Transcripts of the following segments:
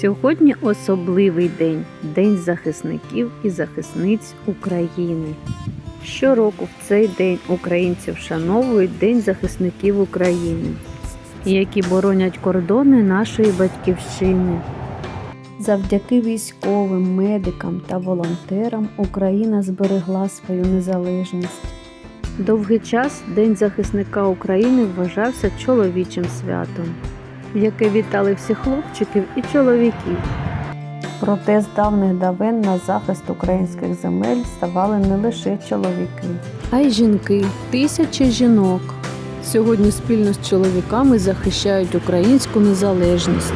Сьогодні особливий день День захисників і захисниць України. Щороку в цей день українці вшановують День захисників України, які боронять кордони нашої батьківщини. Завдяки військовим, медикам та волонтерам Україна зберегла свою незалежність. Довгий час День захисника України вважався чоловічим святом, яке вітали всіх хлопчиків і чоловіків. Проте з давних давен на захист українських земель ставали не лише чоловіки, а й жінки, тисячі жінок. Сьогодні спільно з чоловіками захищають українську незалежність.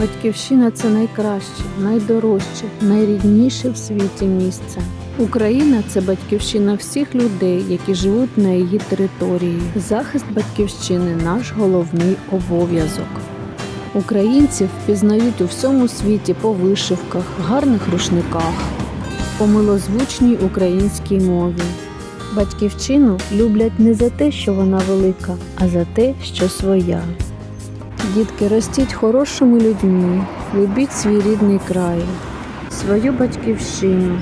Батьківщина це найкраще, найдорожче, найрідніше в світі місце. Україна це батьківщина всіх людей, які живуть на її території. Захист батьківщини наш головний обов'язок. Українців впізнають у всьому світі по вишивках, гарних рушниках, по милозвучній українській мові. Батьківщину люблять не за те, що вона велика, а за те, що своя. Дітки, ростіть хорошими людьми, любіть свій рідний край, свою батьківщину,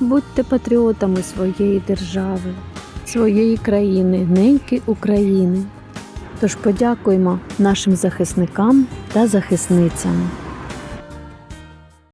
будьте патріотами своєї держави, своєї країни, неньки України. Тож подякуємо нашим захисникам та захисницям.